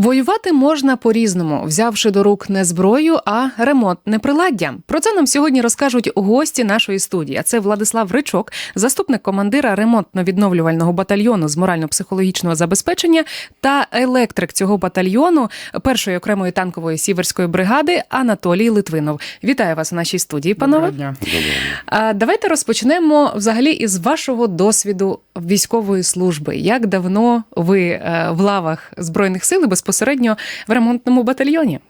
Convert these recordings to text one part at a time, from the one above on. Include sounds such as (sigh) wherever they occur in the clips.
Воювати можна по-різному, взявши до рук не зброю, а ремонтне приладдя. Про це нам сьогодні розкажуть гості нашої студії. А це Владислав Ричок, заступник командира ремонтно-відновлювального батальйону з морально-психологічного забезпечення та електрик цього батальйону першої окремої танкової сіверської бригади Анатолій Литвинов. Вітаю вас у нашій студії, панове. Доброго дня. А давайте розпочнемо взагалі із вашого досвіду військової служби. Як давно ви е, в лавах збройних сил і безпосередньо в ремонтному батальйоні?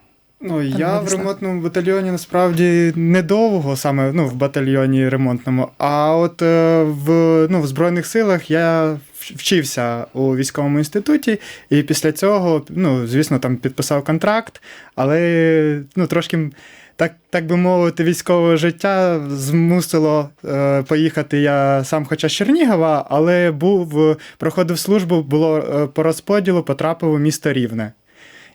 Ну, я в ремонтному батальйоні насправді недовго, саме ну, в батальйоні ремонтному. А от е, в, ну, в Збройних силах я вчився у військовому інституті, і після цього, ну, звісно, там підписав контракт, але ну, трошки. Так, так би мовити, військове життя змусило е, поїхати я сам, хоча з Чернігова, але був, проходив службу, було е, по розподілу, потрапив у місто Рівне.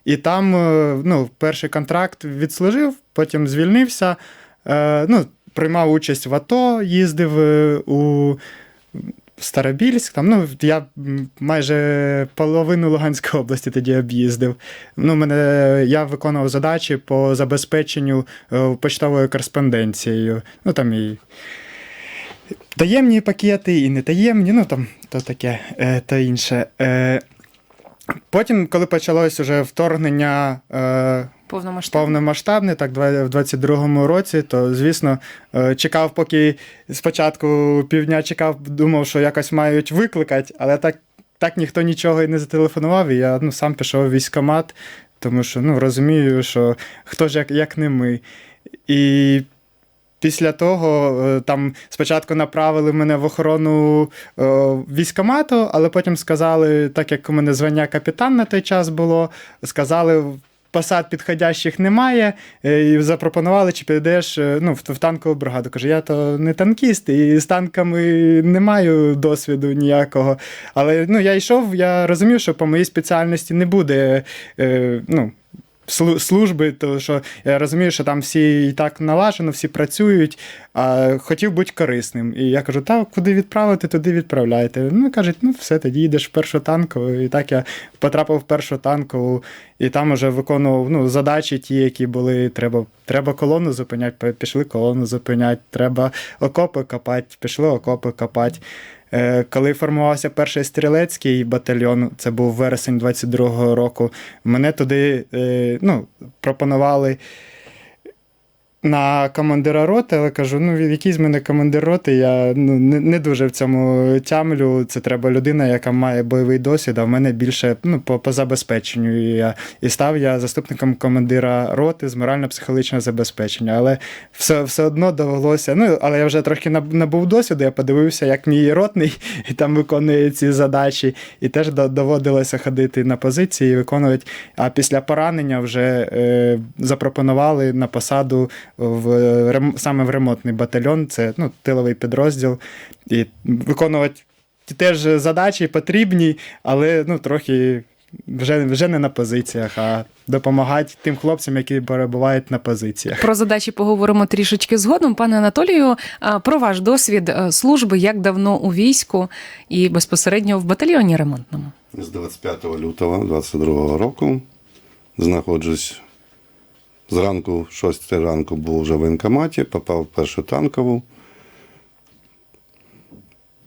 І там е, ну, перший контракт відслужив, потім звільнився. Е, ну, приймав участь в АТО, їздив е, у Старобільськ. Там, ну, я майже половину Луганської області тоді об'їздив. Ну, мене, я виконував задачі по забезпеченню почтовою кореспонденцією. Ну, там і таємні пакети, і нетаємні, ну там то таке, е, та інше. Потім, коли почалось уже вторгнення е, Повномасштабно. повномасштабне, так в 22-му році, то звісно е, чекав, поки спочатку півдня чекав, думав, що якось мають викликати, але так, так ніхто нічого і не зателефонував. І я ну, сам пішов в військкомат, тому що ну, розумію, що хто ж як, як не ми. І Після того е, там спочатку направили мене в охорону е, військкомату, але потім сказали, так як у мене звання капітан на той час було, сказали. Посад підходящих немає, е, і запропонували, чи підеш ну, в, танкову бригаду. Каже, я то не танкіст, і з танками не маю досвіду ніякого. Але ну, я йшов, я розумів, що по моїй спеціальності не буде ну, служби, тому що я розумію, що там всі і так налажено, всі працюють, а хотів бути корисним. І я кажу, так, куди відправити, туди відправляйте. Ну, кажуть, ну все, тоді йдеш в першу танкову. І так я потрапив в першу танкову, і там вже виконував ну, задачі ті, які були. Треба, треба колону зупиняти, пішли колону зупиняти, треба окопи копати, пішли окопи копати. Е, Коли формувався перший стрілецький батальйон, це був вересень 22-го року, мене туди е, ну, пропонували на командира роти, але кажу, ну який з мене командир роти, я ну, не, не дуже в цьому тямлю. Це треба людина, яка має бойовий досвід, а в мене більше ну, по, по забезпеченню. І, я, і став я заступником командира роти з морально-психологічного забезпечення. Але все, все одно довелося. Ну, але я вже трохи набув досвіду, я подивився, як мій ротний (laughs) і там виконує ці задачі. І теж доводилося ходити на позиції і виконувати. А після поранення вже е, запропонували на посаду в рем- саме в ремонтний батальйон, це ну, тиловий підрозділ. І виконувати ті теж задачі потрібні, але ну, трохи вже, вже не на позиціях, а допомагати тим хлопцям, які перебувають на позиціях. Про задачі поговоримо трішечки згодом. Пане Анатолію, а, про ваш досвід е, служби, як давно у війську і безпосередньо в батальйоні ремонтному. З 25 лютого 22 року знаходжусь зранку, 6 ранку був вже в воєнкоматі, попав в першу танкову.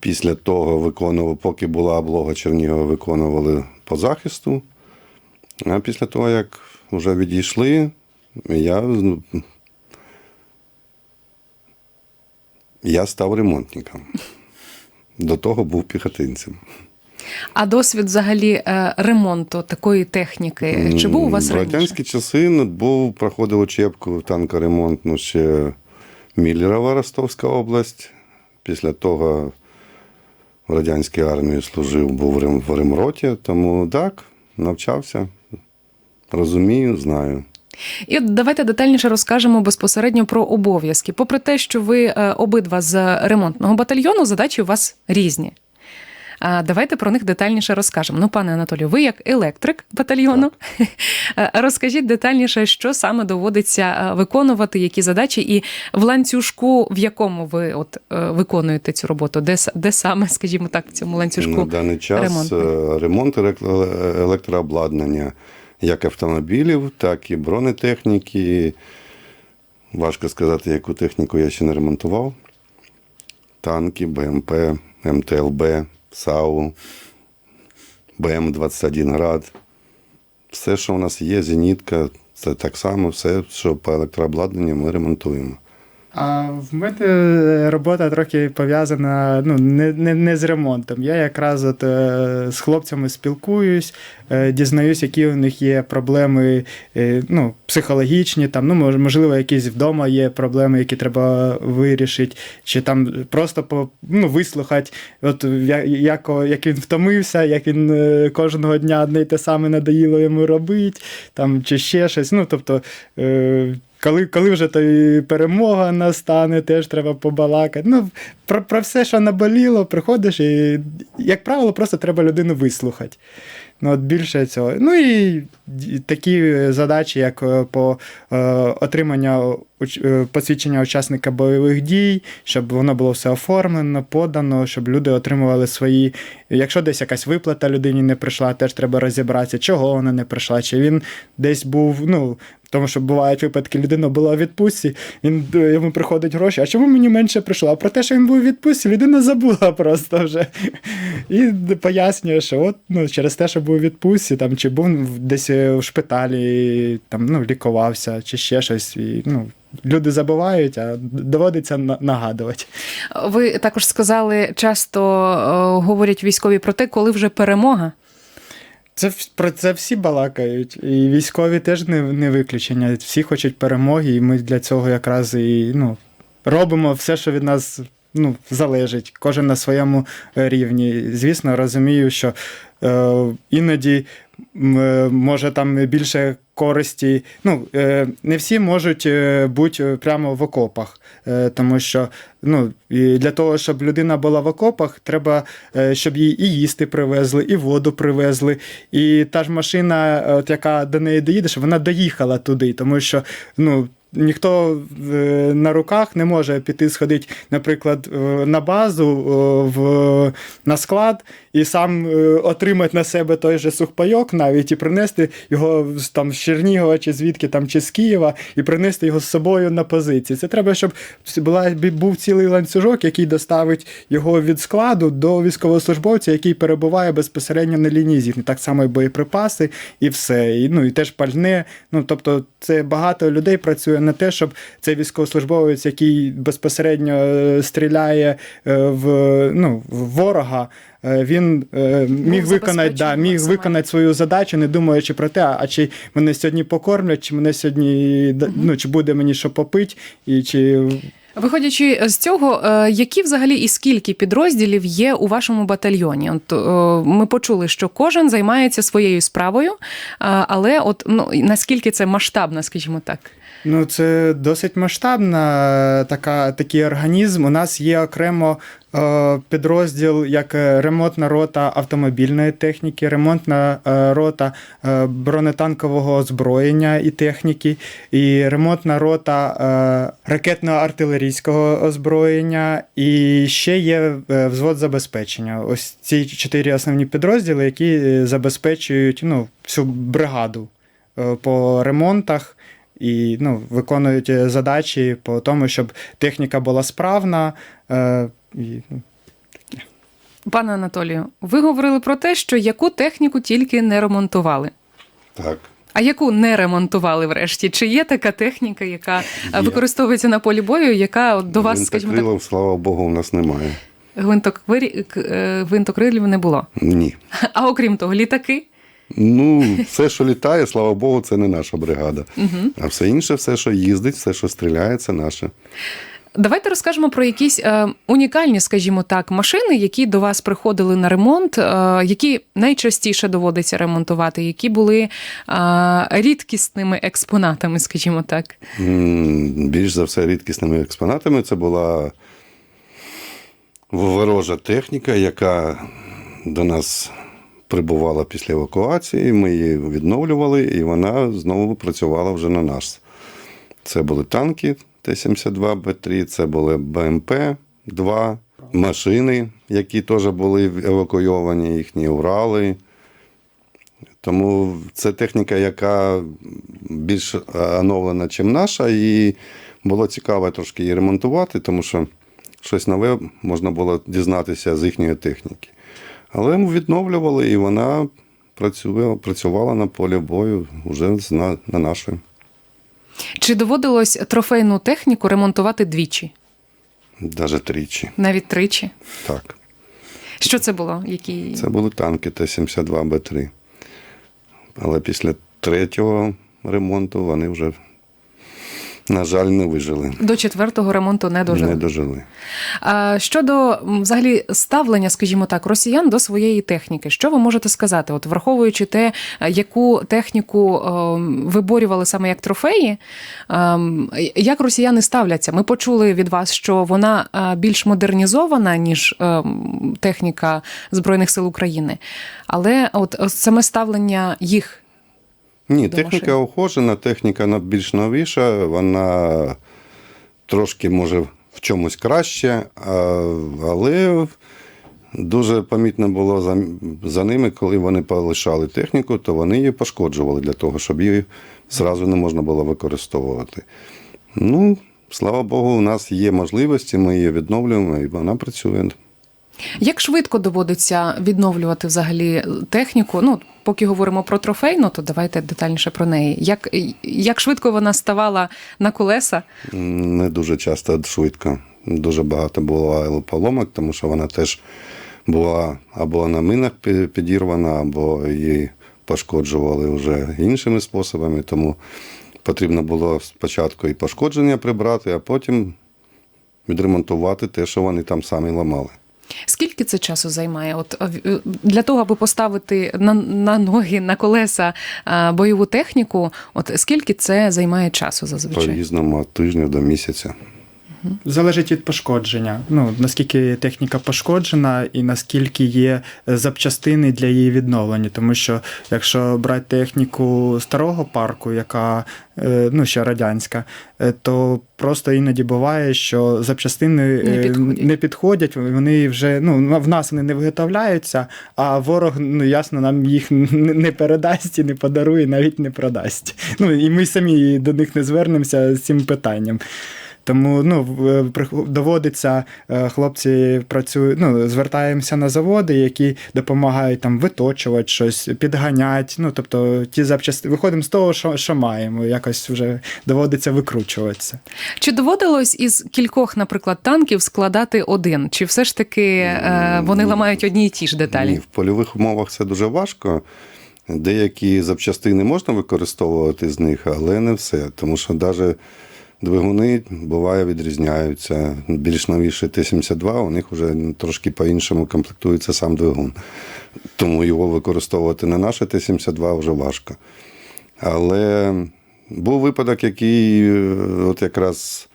Після того виконував, поки була облога Чернігова, виконували по захисту. А після того, як вже відійшли, я, я став ремонтником. До того був піхотинцем. А досвід взагалі е, ремонту такої техніки, чи був у вас В раніше? радянські часи ну, був, проходив учебку танкоремонтну ще Міллерова Ростовська область. Після того в радянській армії служив, був в Римроті, тому так, навчався, розумію, знаю. І от давайте детальніше розкажемо безпосередньо про обов'язки. Попри те, що ви е, обидва з ремонтного батальйону, задачі у вас різні. А давайте про них детальніше розкажемо. Ну, пане Анатолію, ви як електрик батальйону, е, (laughs) розкажіть детальніше, що саме доводиться е, виконувати, які задачі, і в ланцюжку, в якому ви от е, виконуєте цю роботу, де, де саме, (laughs) скажімо так, в цьому ланцюжку На даний час ремонтний? е, ремонт електрообладнання, як автомобілів, так і бронетехніки. Важко сказати, яку техніку я ще не ремонтував. Танки, БМП, МТЛБ, САУ, БМ-21 град. Все, що у нас є, зенітка, це так само все, що по електрообладнанню ми ремонтуємо. А в мене робота трохи пов'язана ну, не, не, не з ремонтом. Я якраз от, е, з хлопцями спілкуюсь, е, дізнаюсь, які у них є проблеми е, ну, психологічні, там, ну, можливо, якісь вдома є проблеми, які треба вирішити, чи там просто по, ну, вислухати, от, як, як він втомився, як він е, кожного дня одне й те саме надоїло йому робити, там, чи ще щось. Ну, тобто, е, коли, коли вже то перемога настане, теж треба побалакати. Ну, про, про все, що наболіло, приходиш і, як правило, просто треба людину вислухати. Ну, от більше цього. Ну і такі задачі, як е, по е, отримання е, посвідчення учасника бойових дій, щоб воно було все оформлено, подано, щоб люди отримували свої. Якщо десь якась виплата людині не прийшла, теж треба розібратися, чого вона не прийшла, чи він десь був, ну. Тому що бувають випадки, людина була у відпустці, він е, йому приходять гроші. А чому мені менше прийшло? А про те, що він був у відпустці, людина забула (laughs) просто вже. І пояснює, що от ну, через те, що був у відпустці, там, чи був десь е, в шпиталі, там, ну, лікувався, чи ще щось. І, ну, люди забувають, а доводиться на- нагадувати. Ви також сказали, часто е, говорять військові про те, коли вже перемога. Це про це всі балакають, і військові теж не, не виключення. Всі хочуть перемоги, і ми для цього якраз і ну, робимо все, що від нас ну, залежить, кожен на своєму е, рівні. Звісно, розумію, що е, іноді е, може там більше користі. Ну, е, не всі можуть е, бути прямо в окопах, е, тому що ну, для того, щоб людина була в окопах, треба, е, щоб їй і їсти привезли, і воду привезли. І та ж машина, е, от, яка до неї доїде, щоб вона доїхала туди, тому що ну, ніхто е, на руках не може піти сходити, наприклад, е, на базу е, в, на склад і сам е, отримати на себе той же сухпайок навіть і принести його там з Чернігова чи звідки там, чи з Києва, і принести його з собою на позиції. Це треба, щоб була, був цілий ланцюжок, який доставить його від складу до військовослужбовця, який перебуває безпосередньо на лінії зіткнення. Так само і боєприпаси, і все. І, ну, і теж пальне. Ну, тобто, це багато людей працює на те, щоб цей військовослужбовець, який безпосередньо е, стріляє е, в, ну, в ворога. Е, Він е, міг виконати, да, міг виконати свою задачу, не думаючи про те, а чи мене сьогодні покормлять, чи мене сьогодні ну, чи буде мені що попити, і чи Виходячи з цього, е, які взагалі і скільки підрозділів є у вашому батальйоні? От е, ми почули, що кожен займається своєю справою, е, але от ну наскільки це масштабно, скажімо так. Ну, це досить масштабна така, такий організм. У нас є окремо е, підрозділ як е, ремонтна рота автомобільної техніки, ремонтна е, рота е, бронетанкового озброєння і техніки, і ремонтна рота е, ракетно-артилерійського озброєння, і ще є е, взвод забезпечення. Ось ці чотири основні підрозділи, які е, забезпечують ну, всю бригаду е, по ремонтах і ну, виконують е, задачі по тому, щоб техніка була справна. Е, і, ну, Пане Анатолію, ви говорили про те, що яку техніку тільки не ремонтували. Так. А яку не ремонтували врешті? Чи є така техніка, яка е, Є. використовується на полі бою, яка от до вас, скажімо так, слава Богу, у нас немає. к- е, гвинтокрилів не було? Ні. (laughs) А окрім того, літаки? Ну, все, що літає, слава Богу, це не наша бригада. А все інше, все, що їздить, все, що стріляє, це наше. Давайте розкажемо про якісь е, унікальні, скажімо так, машини, які до вас приходили на ремонт, е, які найчастіше доводиться ремонтувати, які були е, рідкісними експонатами, скажімо так. М, Більш за все, рідкісними експонатами це була ворожа техніка, яка до нас прибувала після евакуації. Ми її відновлювали, і вона знову працювала вже на нас. Це були танки Т-72 Б3, це були БМП-2, машини, які теж були евакуйовані, їхні Урали. Тому це техніка, яка більш е, оновлена, ніж наша, і було цікаво трошки її ремонтувати, тому що щось нове можна було дізнатися з їхньої техніки. Але ми відновлювали, і вона працювала, працювала на полі бою вже на, на нашої. Чи доводилось трофейну техніку ремонтувати двічі, Навіть тричі. навіть тричі? Так. Що це було? Які... Це були танки Т-72Б3. Але після третього ремонту вони вже, на жаль, не вижили. До четвертого ремонту не дожили. Не дожили. А щодо взагалі ставлення, скажімо так, росіян до своєї техніки, що ви можете сказати? От враховуючи те, яку техніку виборювали саме як трофеї, ем, як росіяни ставляться? Ми почули від вас, що вона е, більш модернізована ніж ем, техніка збройних сил України, але от саме ставлення їх. Ні, До техніка машин. охожена, техніка більш новіша, вона трошки може в чомусь краще, але дуже помітно було за, за ними, коли вони полишали техніку, то вони її пошкоджували для того, щоб її зразу не можна було використовувати. Ну, слава Богу, у нас є можливості, ми її відновлюємо, і вона працює. Як швидко доводиться відновлювати взагалі техніку? Ну, поки говоримо про трофейну, то давайте детальніше про неї. Як, як швидко вона ставала на колеса? Не дуже часто швидко. Дуже багато було поломок, тому що вона теж була або на минах підірвана, або її пошкоджували вже іншими способами. Тому потрібно було спочатку і пошкодження прибрати, а потім відремонтувати те, що вони там самі ламали. Скільки це часу займає? От е, для того, аби поставити на, на ноги, на колеса е, бойову техніку, от скільки це займає часу зазвичай? По-різному тижня до місяця. Залежить від пошкодження. Ну, наскільки техніка пошкоджена і наскільки є запчастини для її відновлення. Тому що якщо брати техніку старого парку, яка е, ну, ще радянська, е, то просто іноді буває, що запчастини Не е, підходять. не підходять, вони вже ну, в нас вони не виготовляються, а ворог, ну ясно, нам їх не передасть і не подарує, навіть не продасть. Ну і ми самі до них не звернемося з цим питанням. Тому ну, в- доводиться, е, хлопці працюють, ну, звертаємося на заводи, які допомагають там виточувати щось, підганяти. Ну, тобто ті запчасти виходимо з того, що, що маємо. Якось вже доводиться викручуватися. Чи доводилось із кількох, наприклад, танків складати один? Чи все ж таки е, вони ламають одні і ті ж деталі? Ні, в польових умовах це дуже важко. Деякі запчастини можна використовувати з них, але не все. Тому що навіть двигуни буває відрізняються. Більш новіші Т-72, у них вже трошки по-іншому комплектується сам двигун. Тому його використовувати на наше Т-72 вже важко. Але був випадок, який е, от якраз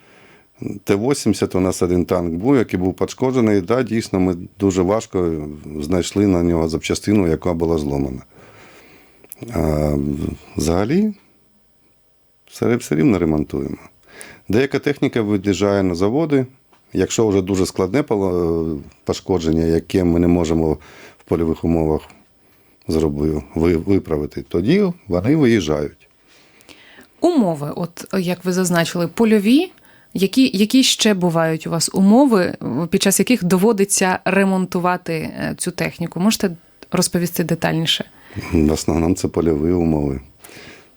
Т-80 у нас один танк був, який був пошкоджений. Да, дійсно, ми дуже важко знайшли на нього запчастину, яка була зломана. А взагалі, все рівно ремонтуємо. Деяка техніка виїжджає на заводи. Якщо вже дуже складне пошкодження, яке ми не можемо в польових умовах зробити, виправити, тоді вони виїжджають. Умови, от як ви зазначили, польові. Які, які ще бувають у вас умови, під час яких доводиться ремонтувати е, цю техніку? Можете розповісти детальніше? В основному це польові умови.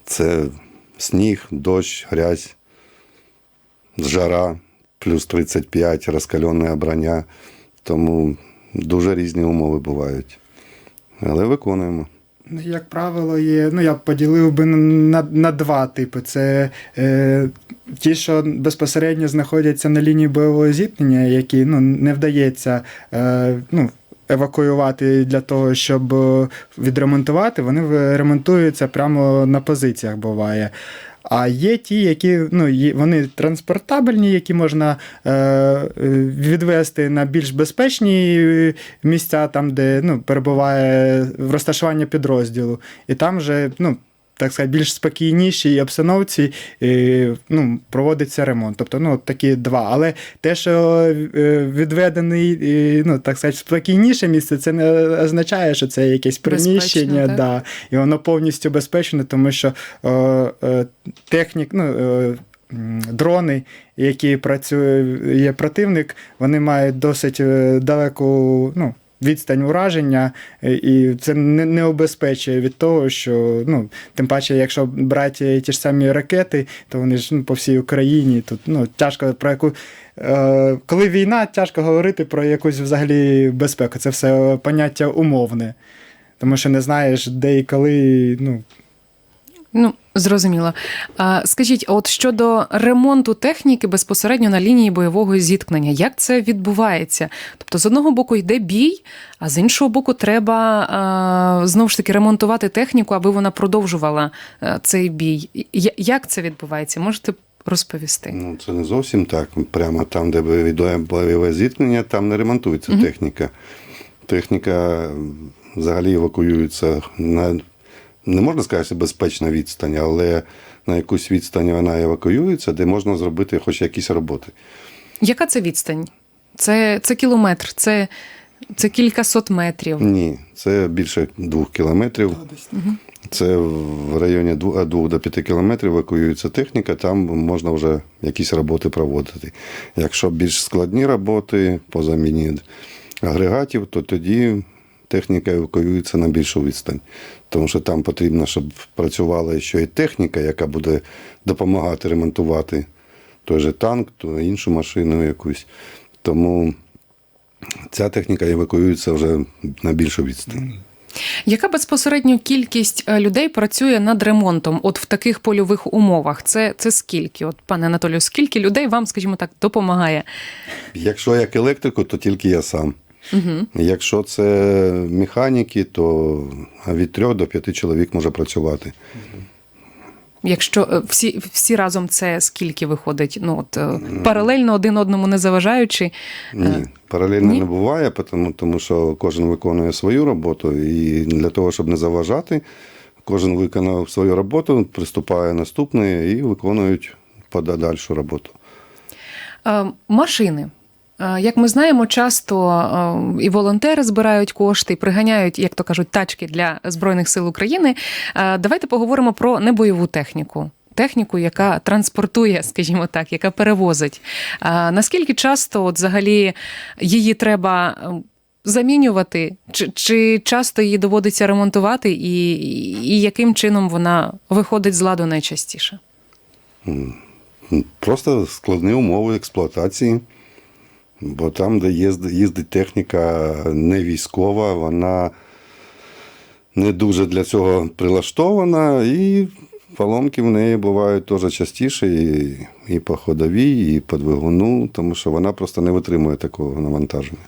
Це сніг, дощ, грязь, жара, плюс 35, розкальонне броня. Тому дуже різні умови бувають. Але виконуємо. Ну, Як правило, є. Ну, я б поділив би на, на два типи. Це е, ті, що безпосередньо знаходяться на лінії бойового зіткнення, які ну, не вдається е, ну, евакуювати для того, щоб е, відремонтувати, вони ремонтуються прямо на позиціях буває. А є ті, які ну, вони транспортабельні, які можна е, е, відвести на більш безпечні е, місця, там, де ну, перебуває розташування підрозділу. І там вже ну, так сказати, більш спокійнішій обстановці е, ну, проводиться ремонт. Тобто, ну, такі два. Але те, що е, відведений, е, ну, так сказати, спокійніше місце, це не означає, що це якесь приміщення, так? да, і воно повністю безпечне, тому що е, е, технік, ну, е, м, дрони, які працює, є противник, вони мають досить е, далеку, ну. Відстань ураження, е, і це не, не обезпечує від того, що ну тим паче, якщо брати ті ж самі ракети, то вони ж ну, по всій Україні. Тут ну тяжко про яку е, коли війна, тяжко говорити про якусь взагалі безпеку. Це все поняття умовне, тому що не знаєш, де і коли. Ну Ну, зрозуміло. А, скажіть, от щодо ремонту техніки безпосередньо на лінії бойового зіткнення, як це відбувається? Тобто, з одного боку йде бій, а з іншого боку, треба а, знову ж таки ремонтувати техніку, аби вона продовжувала а, цей бій. Як це відбувається? Можете розповісти? Ну, це не зовсім так. Прямо там, де відбуває бойове зіткнення, там не ремонтується техніка. Техніка взагалі евакуюється на не можна сказати, що безпечна відстань, але на якусь відстань вона евакуюється, де можна зробити хоч якісь роботи. Яка це відстань? Це, це кілометр, це, це кількасот метрів. Ні, це більше двох кілометрів. Це в районі 2 до 5 кілометрів евакуюється техніка, там можна вже якісь роботи проводити. Якщо більш складні роботи по заміні агрегатів, то тоді техніка евакуюється на більшу відстань. Тому що там потрібно, щоб працювала ще і техніка, яка буде допомагати ремонтувати той же танк, то іншу машину якусь. Тому ця техніка евакуюється вже на більшу відстань. Яка безпосередньо кількість е, людей працює над ремонтом, от в таких польових умовах? Це, це скільки? От, пане Анатолію, скільки людей вам, скажімо так, допомагає? Якщо як електрику, то тільки я сам. Угу. Якщо це механіки, то від трьох до п'яти чоловік може працювати. Якщо е, всі, всі разом це скільки виходить? Ну от е, паралельно один одному не заважаючи. Ні, паралельно ні? не буває, тому, тому що кожен виконує свою роботу, і для того, щоб не заважати, кожен виконав свою роботу, приступає наступний і виконують подальшу роботу. Е, Машини. Е, Як ми знаємо, часто е, і волонтери збирають кошти, і приганяють, як то кажуть, тачки для Збройних сил України. Е, Давайте поговоримо про небойову техніку. Техніку, яка транспортує, скажімо так, яка перевозить. Наскільки часто, от взагалі, її треба замінювати, чи, чи часто її доводиться ремонтувати, і, і яким чином вона виходить з ладу найчастіше? Просто складні умови експлуатації. Бо там, де їздить, техніка не військова, вона не дуже для цього прилаштована, і поломки в неї бувають теж частіше і, і по ходовій, і по двигуну, тому що вона просто не витримує такого навантаження.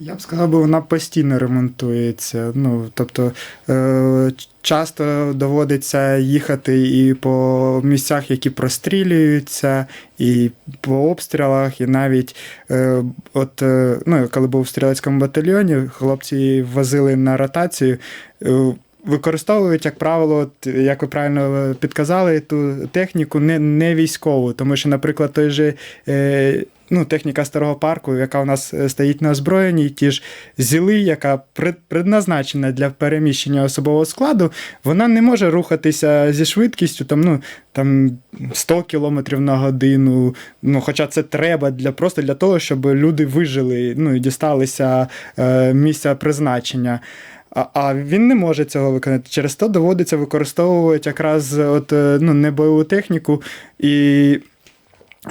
Я б сказав, бо вона постійно ремонтується. Ну, тобто е, часто доводиться їхати і по місцях, які прострілюються, і по обстрілах, і навіть е, от, е, ну, коли був в стрілецькому батальйоні, хлопці возили на ротацію. Використовують, як правило, от, як ви правильно підказали, ту техніку не, не військову, тому що, наприклад, той же ну, техніка старого парку, яка у нас е, стоїть на озброєнні, ті ж зіли, яка пред- предназначена для переміщення особового складу, вона не може рухатися зі швидкістю там, ну, там 100 км на годину. Ну, хоча це треба для, просто для того, щоб люди вижили ну, і дісталися е, місця призначення. А, а він не може цього виконати. Через то доводиться використовувати якраз от, е, ну, небойову техніку. І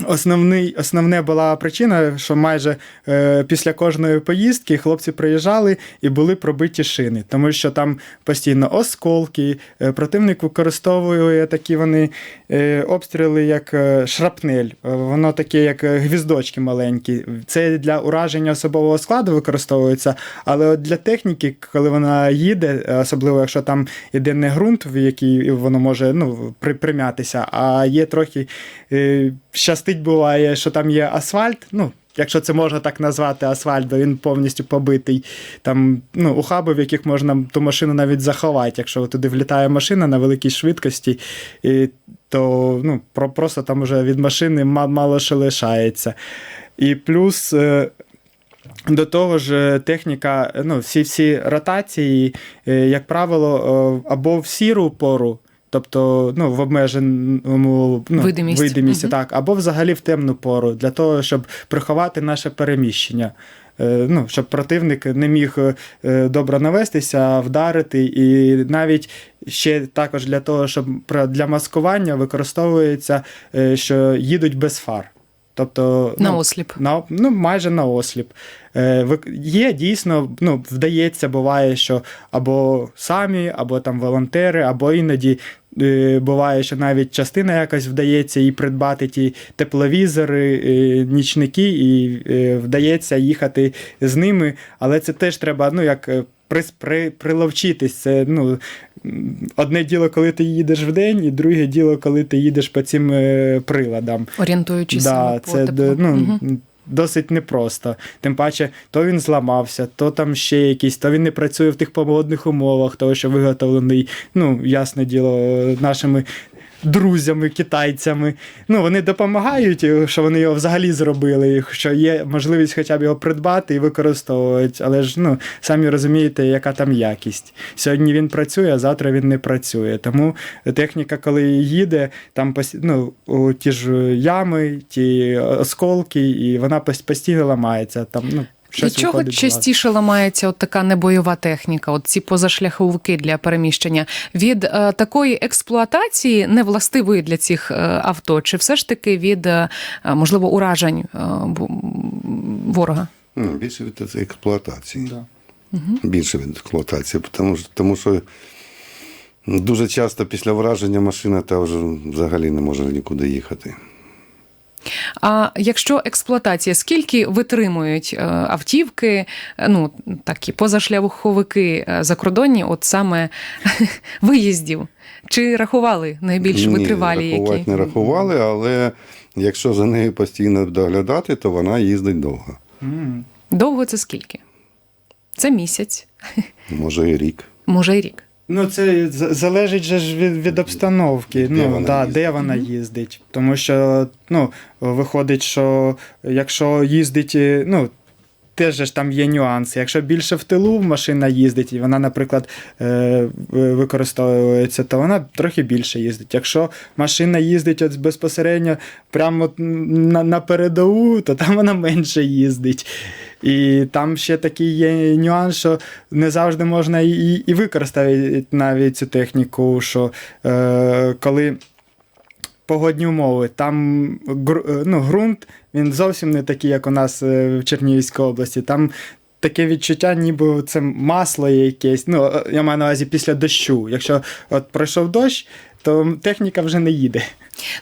Основний, основне була причина, що майже е, після кожної поїздки хлопці приїжджали і були пробиті шини, тому що там постійно осколки, е, противник використовує такі вони е, обстріли, як е, шрапнель. Е, Воно таке, як е, гвіздочки маленькі. Це для ураження особового складу використовується, але от для техніки, коли вона їде, особливо якщо там іде не ґрунт, в який воно може ну, при, примятися, а є трохи. Е, щастить буває, що там є асфальт, ну, якщо це можна так назвати, асфальт, бо він повністю побитий. Там ну, ухаби, в яких можна ту машину навіть заховати, якщо туди влітає машина на великій швидкості, і, то ну, про, просто там вже від машини мало що лишається. І плюс. е, До того ж, е, техніка, ну, всі всі ротації, е, як правило, або в сіру пору, тобто ну, в обмеженому ну, Видимість. видимісті, угу. так, або взагалі в темну пору, для того, щоб приховати наше переміщення. Е, Ну, щоб противник не міг е, добре навестися, вдарити, і навіть ще також для того, щоб для маскування використовується, е, що їдуть без фар. Тобто, На ну, осліп. на, ну, майже на осліп. Е, є дійсно, ну, вдається, буває, що або самі, або там волонтери, або іноді е, буває, що навіть частина якась вдається і придбати ті тепловізори, е, нічники, і е, вдається їхати з ними. Але це теж треба, ну, як. При, при, приловчитись, це ну, одне діло, коли ти їдеш вдень, і друге діло, коли ти їдеш по цим е, приладам. Орієнтуючись Да, по це теплу. ну, Мгм. досить непросто. Тим паче, то він зламався, то там ще якийсь, то він не працює в тих погодних умовах, того, що виготовлений, ну, ясне діло, нашими. Друзями, китайцями. Ну, вони допомагають, е, що вони його взагалі зробили, що є можливість хоча б його придбати і використовувати. Але ж ну, самі розумієте, яка там якість. Сьогодні він працює, а завтра він не працює. Тому техніка, коли їде, там ну, ті ж ями, ті осколки, і вона постійно ламається. Там, ну, Щось чого з ладу. частіше ламається от така небойова техніка, от ці позашляховики для переміщення? Від е, такої експлуатації, невластивої для цих е, авто, чи все ж таки від е, можливо уражень е, ворога? Ну, більше від експлуатації. Да. Більше від експлуатації, тому, що- тому що дуже часто після враження машина та вже взагалі не може нікуди їхати. А якщо експлуатація, скільки витримують е, автівки, е, ну такі позашляховики е, закордонні, от саме (laughs) виїздів? Чи рахували найбільш витривалі Ні, рахувати які? не рахували, але якщо за нею постійно доглядати, то вона їздить довго. Довго це скільки? Це місяць, (laughs) Може і рік. може й рік. Ну, це з- залежить же ж від, від обстановки. Де ну, вона да, їздить. де вона їздить. Тому що ну, виходить, що якщо їздить, е, ну. Теж же ж там є нюанси. Якщо більше в тилу машина їздить, і вона, наприклад, е, ви- використовується, то вона трохи більше їздить. Якщо машина їздить от безпосередньо прямо от на, на передову, то там вона менше їздить. І там ще такий є нюанс, що не завжди можна і, і- використати навіть цю техніку, що е, коли погодні умови, там е, ну, ґрунт він зовсім не такий, як у нас е, в Чернігівській області. Там таке відчуття, ніби це масло якесь. Ну, е, я маю на увазі після дощу. Якщо от пройшов дощ, то техніка вже не їде.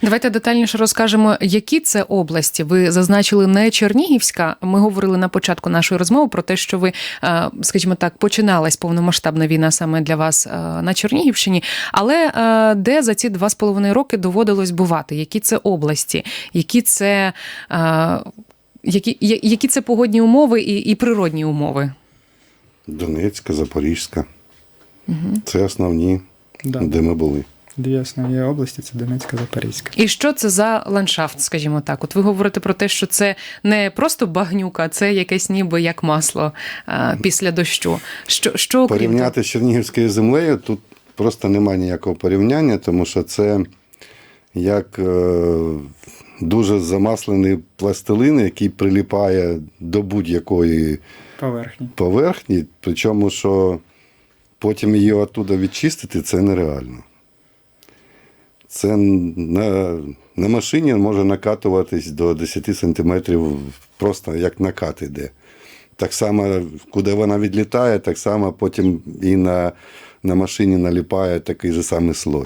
Давайте детальніше розкажемо, які це області. Ви зазначили не Чернігівська. Ми говорили на початку нашої розмови про те, що ви, е, скажімо так, починалась повномасштабна війна саме для вас е, на Чернігівщині. Але е, де за ці два з половиною роки доводилось бувати? Які це області? Які це, які, які це погодні умови і, і природні умови? Донецька, Запорізька. Це основні, Да. де ми були. Дві основні області це Донецька, Запорізька. І що це за ландшафт, скажімо так? От ви говорите про те, що це не просто багнюка, це якесь ніби як масло а, після дощу. Що, що Порівняти з Чернігівською землею тут просто немає ніякого порівняння, тому що це як е, дуже замаслений пластилин, який приліпає до будь-якої Поверхні. поверхні, причому що потім її оттуда відчистити це нереально. Це на, на машині може накатуватись до 10 сантиметрів, просто як накат іде. Так само, куди вона відлітає, так само потім і на, на машині наліпає такий же самий слой.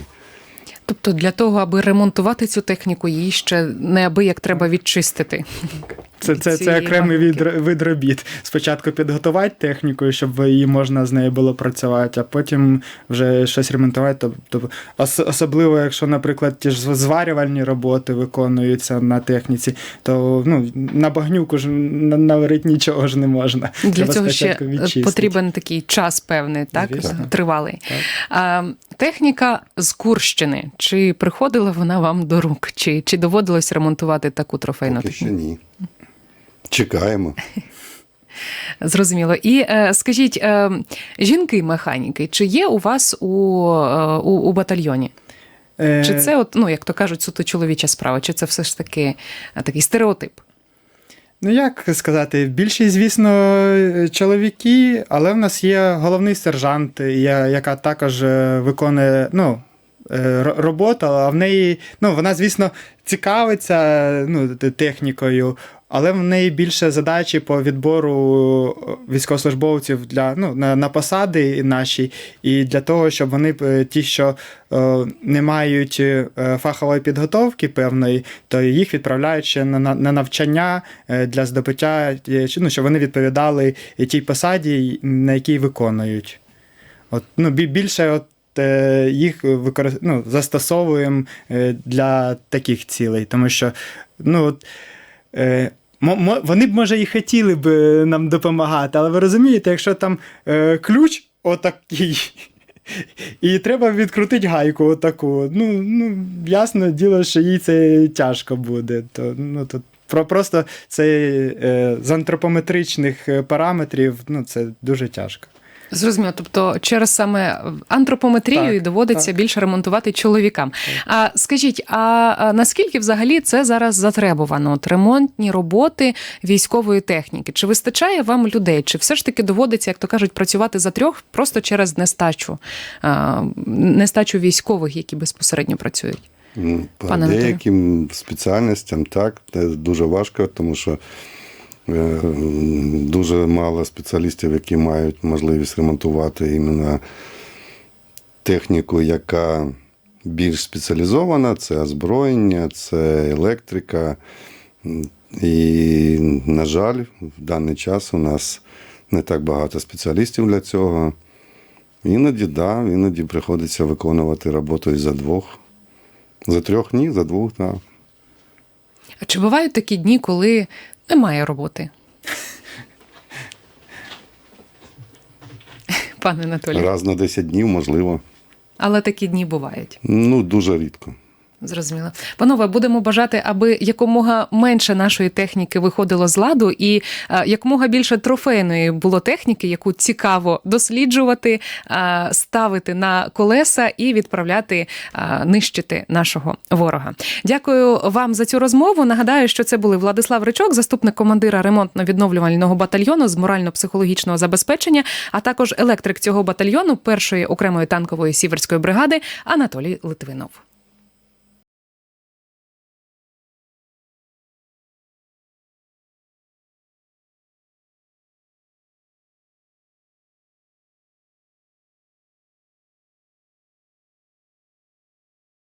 Тобто для того, аби ремонтувати цю техніку, її ще неабияк треба відчистити. Це, це, це окремий від, вид робіт. Спочатку підготувати техніку, щоб її можна з нею було працювати, а потім вже щось ремонтувати. Тобто, особливо, якщо, наприклад, ті ж зварювальні роботи виконуються на техніці, то ну, на багнюку ж на- наварити нічого ж не можна. Для Треба цього ще відчистити. потрібен такий час певний, так Звісно. тривалий. Так. А, техніка з Курщини. Чи приходила вона вам до рук? Чи, чи доводилось ремонтувати таку трофейну Поки ще ні. Чекаємо. (laughs) Зрозуміло. І е, скажіть, е, жінки-механіки, чи є у вас у, е, у, у батальйоні? Чи це, от, ну як то кажуть, суто чоловіча справа, чи це все ж таки такий стереотип? Ну, як сказати, більшість, звісно, чоловіки, але в нас є головний сержант, яка також виконує ну, е, ро- роботу, а в неї, ну, вона, звісно, цікавиться ну, технікою, але в неї більше задачі по відбору е, військовослужбовців для, ну, на, на посади наші, і для того, щоб вони е, ті, що е, не мають фахової підготовки певної, то їх відправляють ще на, на, на навчання для здобуття, ну, щоб вони відповідали тій посаді, на якій виконують. От, ну, більше от, їх використ... ну, застосовуємо е, для таких цілей, тому що ну, от, е, вони б, може, і хотіли б е, нам допомагати, але ви розумієте, якщо там е, ключ отакий. (laughs) І треба відкрутити гайку отаку. Ну, ну, ясно діло, що їй це тяжко буде. То, ну, то, про, просто це е, з антропометричних е, параметрів ну, це дуже тяжко. Зрозуміло, тобто через саме антропометрію Так, і доводиться так. більше ремонтувати чоловікам. А скажіть, а наскільки взагалі це зараз затребувано? От ремонтні роботи військової техніки? Чи вистачає вам людей? Чи все ж таки доводиться, як то кажуть, працювати за трьох просто через нестачу, а, нестачу військових, які безпосередньо працюють? По Пане Анатолію. деяким спеціальностям так, це дуже важко, тому що дуже мало спеціалістів, які мають можливість ремонтувати іменно техніку, яка більш спеціалізована, це озброєння, це електрика. І, на жаль, в даний час у нас не так багато спеціалістів для цього. Іноді, да, іноді приходиться виконувати роботу і за двох. За трьох ні, за двох, так. А чи бувають такі дні, коли немає роботи? Пане Анатолій. Раз на 10 днів, можливо. але такі дні бувають. Ну, дуже рідко. Зрозуміло. Панове, будемо бажати, аби якомога менше нашої техніки виходило з ладу, і е, якомога більше трофейної було техніки, яку цікаво досліджувати, е, ставити на колеса і відправляти е, нищити нашого ворога. Дякую вам за цю розмову. Нагадаю, що це були Владислав Ричок, заступник командира ремонтно-відновлювального батальйону з морально-психологічного забезпечення, а також електрик цього батальйону першої окремої танкової сіверської бригади Анатолій Литвинов.